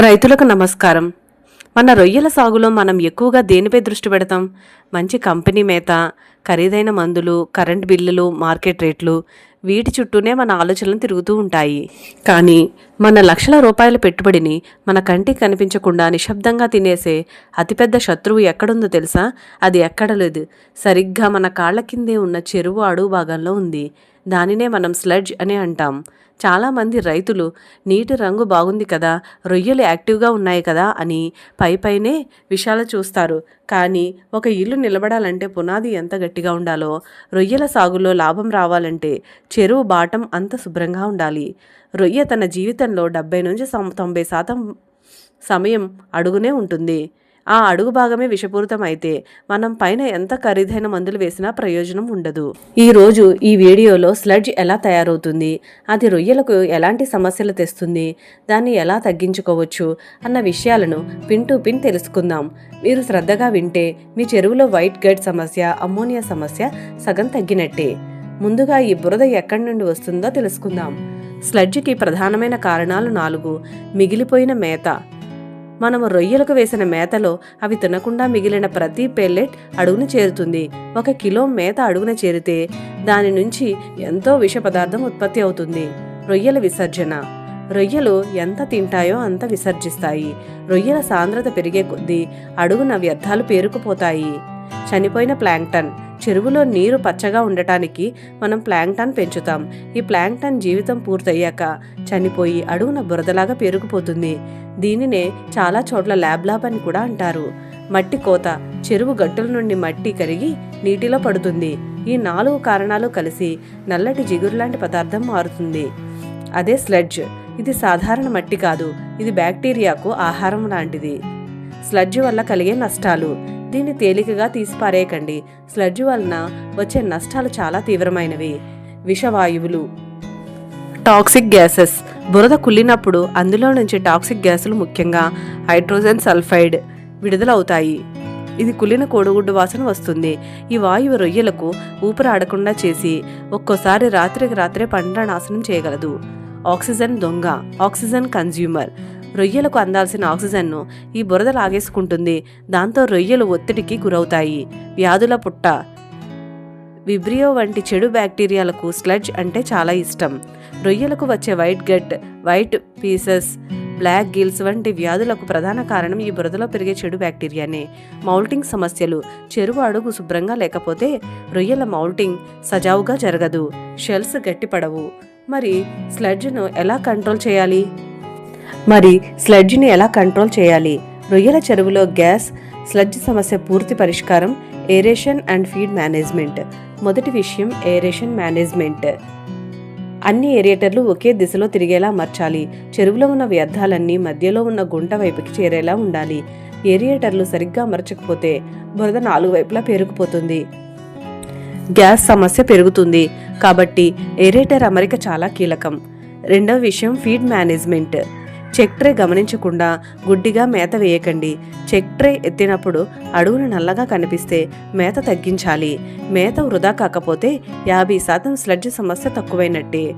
రైతులకు నమస్కారం. మన రొయ్యల సాగులో మనం ఎక్కువగా దేనిపై దృష్టి పెడతాం? మంచి కంపెనీ మేత ఖరీదైన మందులు కరెంట్ బిల్లులు మార్కెట్ రేట్లు వీటి చుట్టూనే మన ఆలోచనలు తిరుగుతూ ఉంటాయి. కానీ మన లక్షల రూపాయల పెట్టుబడిని మన కంటికి కనిపించకుండా నిశ్శబ్దంగా తినేసే అతిపెద్ద శత్రువు ఎక్కడుందో తెలుసా? అది ఎక్కడ లేదు. సరిగ్గా మన కాళ్ళ కిందే ఉన్న చెరువు అడుగు భాగంలో ఉంది. దానినే మనం స్లడ్జ్ అని అంటాం. చాలామంది రైతులు నీటి రంగు బాగుంది కదా రొయ్యలు యాక్టివ్గా ఉన్నాయి కదా అని పై పైనే విషయాలు చూస్తారు. కానీ ఒక ఇల్లు నిలబడాలంటే పునాది ఎంత గట్టి గట్టిగా ఉండాలో రొయ్యల సాగులో లాభం రావాలంటే చెరువు బాటం అంత శుభ్రంగా ఉండాలి. రొయ్య తన జీవితంలో డెబ్బై నుంచి తొంభై శాతం సమయం అడుగునే ఉంటుంది. ఆ అడుగు భాగమే విషపూరితం అయితే మనం పైన ఎంత ఖరీదైన మందులు వేసినా ప్రయోజనం ఉండదు. ఈ రోజు ఈ వీడియోలో స్లడ్జ్ ఎలా తయారవుతుంది అది రొయ్యలకు ఎలాంటి సమస్యలు తెస్తుంది దాన్ని ఎలా తగ్గించుకోవచ్చు అన్న విషయాలను పిన్ టు పిన్ తెలుసుకుందాం. మీరు శ్రద్ధగా వింటే మీ చెరువులో వైట్ గడ్ సమస్య అమ్మోనియా సమస్య సగం తగ్గినట్టే. ముందుగా ఈ బురద ఎక్కడి నుండి వస్తుందో తెలుసుకుందాం. స్లడ్జ్కి ప్రధానమైన కారణాలు నాలుగు. మిగిలిపోయిన మేత మనము రొయ్యలకు వేసిన మేతలో అవి తినకుండా మిగిలిన ప్రతి పెల్లెట్ అడుగున చేరుతుంది. ఒక కిలో మేత అడుగున చేరితే దాని నుంచి ఎంతో విష పదార్థం ఉత్పత్తి అవుతుంది. రొయ్యల విసర్జన. రొయ్యలు ఎంత తింటాయో అంత విసర్జిస్తాయి. రొయ్యల సాంద్రత పెరిగే కొద్దీ అడుగున వ్యర్థాలు పేరుకుపోతాయి. చనిపోయిన ప్లాంక్టన్. చెరువులో నీరు పచ్చగా ఉండటానికి మనం ప్లాంక్టన్ పెంచుతాం. ఈ ప్లాంక్టన్ జీవితం పూర్తయ్యాక చనిపోయి అడుగున బురదలాగా పేరుకుపోతుంది. దీనినే చాలా చోట్ల ల్యాబ్ ల్యాబ్ అని కూడా అంటారు. మట్టి కోత చెరువు గట్టుల నుండి మట్టి కరిగి నీటిలో పడుతుంది. ఈ నాలుగు కారణాలు కలిసి నల్లటి జిగురు లాంటి పదార్థం మారుతుంది. అదే స్లెడ్జ్. ఇది సాధారణ మట్టి కాదు. ఇది బ్యాక్టీరియాకు ఆహారం లాంటిది. స్లడ్జ్ వల్ల కలిగే నష్టాలు. దీన్ని తేలికగా తీసిపారేయకండి. స్లడ్జ్ వలన వచ్చే నష్టాలు చాలా తీవ్రమైనవి. విషవాయువులు. Toxic gases. బురద కుళ్ళినప్పుడు అందులో నుంచి టాక్సిక్ గ్యాసులు ముఖ్యంగా హైడ్రోజన్ సల్ఫైడ్ విడుదలవుతాయి. ఇది కుళ్ళిన కోడిగుడ్డు వాసన వస్తుంది. ఈ వాయువు రొయ్యలకు ఊపిరాడకుండా చేసి ఒక్కోసారి రాత్రికి రాత్రే పంట నాశనం చేయగలదు. ఆక్సిజన్ దొంగ. ఆక్సిజన్ కన్జ్యూమర్ రొయ్యలకు అందాల్సిన ఆక్సిజన్ను ఈ బురద లాగేసుకుంటుంది. దాంతో రొయ్యలు ఒత్తిడికి గురవుతాయి. వ్యాధుల పుట్ట. విబ్రియో వంటి చెడు బ్యాక్టీరియాలకు స్లడ్జ్ అంటే చాలా ఇష్టం. రొయ్యలకు వచ్చే white gut white feces black gills వంటి వ్యాధులకు ప్రధాన కారణం ఈ బురదలో పెరిగే చెడు బ్యాక్టీరియానే. మౌల్టింగ్ సమస్యలు. చెరువు అడుగు శుభ్రంగా లేకపోతే రొయ్యల మౌల్టింగ్ సజావుగా జరగదు. షెల్స్ గట్టిపడవు. మరి స్లడ్జ్ను ఎలా కంట్రోల్ చేయాలి? మరి స్లడ్జ్ని ఎలా కంట్రోల్ చేయాలి? రొయ్యల చెరువులో గ్యాస్ స్లడ్జ్ సమస్య పూర్తి పరిష్కారం ఏరేషన్ అండ్ ఫీడ్ మేనేజ్మెంట్. మొదటి విషయం ఏరేషన్ మేనేజ్మెంట్. అన్ని ఏరియేటర్లు ఒకే దిశలో తిరిగేలా మార్చాలి. చెరువులో ఉన్న వ్యర్థాలన్నీ మధ్యలో ఉన్న గుంట వైపుకి చేరేలా ఉండాలి. ఏరియేటర్లు సరిగ్గా అమర్చకపోతే బురద నాలుగు వైపులా పేరుకుపోతుంది. గ్యాస్ సమస్య పెరుగుతుంది. కాబట్టి ఏరేటర్ అమరిక చాలా కీలకం. రెండవ విషయం ఫీడ్ మేనేజ్మెంట్. చెక్ ట్రే గమనించకుండా గుడ్డిగా మేత వేయకండి. చెక్ ట్రే ఎత్తినప్పుడు అడుగున నల్లగా కనిపిస్తే మేత తగ్గించాలి. మేత వృధా కాకపోతే యాభై శాతం స్లడ్జ్ సమస్య తక్కువైనట్టే.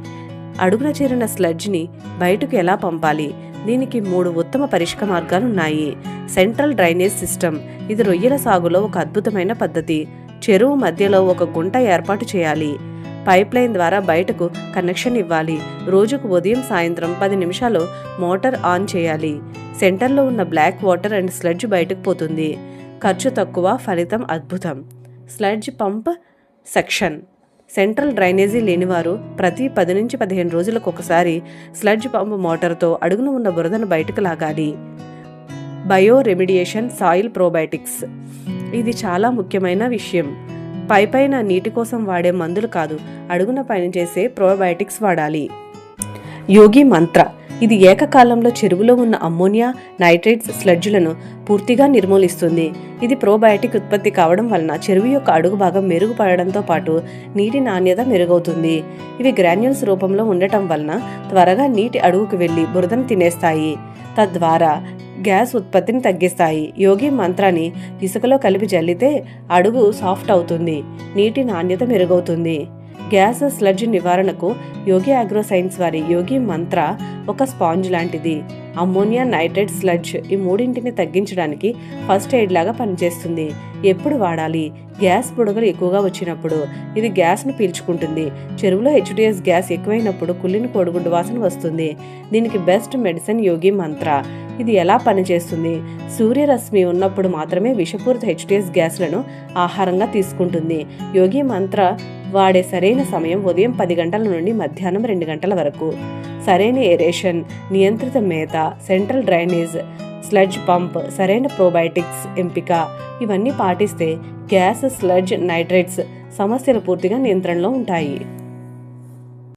అడుగున చేరిన స్లడ్జ్ని బయటకు ఎలా పంపాలి? దీనికి మూడు ఉత్తమ పరిష్క మార్గాలున్నాయి. Central drainage system. ఇది రొయ్యల సాగులో ఒక అద్భుతమైన పద్ధతి. చెరువు మధ్యలో ఒక గుంట ఏర్పాటు చేయాలి. పైప్ లైన్ ద్వారా బయటకు కనెక్షన్ ఇవ్వాలి. రోజుకు ఉదయం సాయంత్రం పది నిమిషాలు మోటార్ ఆన్ చేయాలి. సెంటర్లో ఉన్న బ్లాక్ వాటర్ అండ్ స్లడ్జ్ బయటకు పోతుంది. ఖర్చు తక్కువ ఫలితం అద్భుతం. Sludge pump section. Central drainage లేనివారు ప్రతి పది నుంచి పదిహేను రోజులకు ఒకసారి స్లడ్జ్ పంప్ మోటార్తో అడుగున ఉన్న బురదను బయటకు లాగాలి. Bioremediation soil probiotics. ఇది చాలా ముఖ్యమైన విషయం. పై పైన నీటి కోసం వాడే మందులు కాదు అడుగున పైన చేసే ప్రోబయోటిక్స్ వాడాలి. యోగి మంత్ర. ఇది ఏకకాలంలో చెరువులో ఉన్న అమ్మోనియా నైట్రేట్స్ స్లడ్జ్లను పూర్తిగా నిర్మూలిస్తుంది. ఇది ప్రోబయోటిక్ ఉత్పత్తి కావడం వలన చెరువు యొక్క అడుగు భాగం మెరుగుపడడంతో పాటు నీటి నాణ్యత మెరుగవుతుంది. ఇవి గ్రాన్యూల్స్ రూపంలో ఉండటం వలన త్వరగా నీటి అడుగుకు వెళ్ళి బురదను తినేస్తాయి. తద్వారా గ్యాస్ ఉత్పత్తిని తగ్గిస్తాయి. యోగి మంత్రాన్ని ఇసుకలో కలిపి జల్లితే అడుగు సాఫ్ట్ అవుతుంది. నీటి నాణ్యత మెరుగవుతుంది. గ్యాస్ స్లడ్జ్ నివారణకు యోగి అగ్రో సైన్స్ వారి యోగి మంత్ర ఒక స్పాంజ్ లాంటిది. అమ్మోనియా నైట్రేట్ స్లడ్జ్ ఈ మూడింటిని తగ్గించడానికి ఫస్ట్ ఎయిడ్ లాగా పనిచేస్తుంది. ఎప్పుడు వాడాలి? గ్యాస్ బుడగలు ఎక్కువగా వచ్చినప్పుడు ఇది గ్యాస్ను పీల్చుకుంటుంది. చెరువులో హెచ్డిఎస్ గ్యాస్ ఎక్కువైనప్పుడు కుళ్ళిన కోడిగుడ్డు వాసన వస్తుంది. దీనికి బెస్ట్ మెడిసిన్ యోగి మంత్ర. ఇది ఎలా పనిచేస్తుంది? సూర్యరశ్మి ఉన్నప్పుడు మాత్రమే విషపూరిత హెచ్టిఎస్ గ్యాస్లను ఆహారంగా తీసుకుంటుంది. యోగి మంత్ర వాడే సరైన సమయం ఉదయం పది గంటల నుండి మధ్యాహ్నం రెండు గంటల వరకు. సరైన ఏరేషన్ నియంత్రిత మేత సెంట్రల్ డ్రైనేజ్ స్లడ్జ్ పంప్ సరైన ప్రోబయోటిక్స్ ఎంపిక ఇవన్నీ పాటిస్తే గ్యాస్ స్లడ్జ్ నైట్రేట్స్ సమస్యలు పూర్తిగా నియంత్రణలో ఉంటాయి.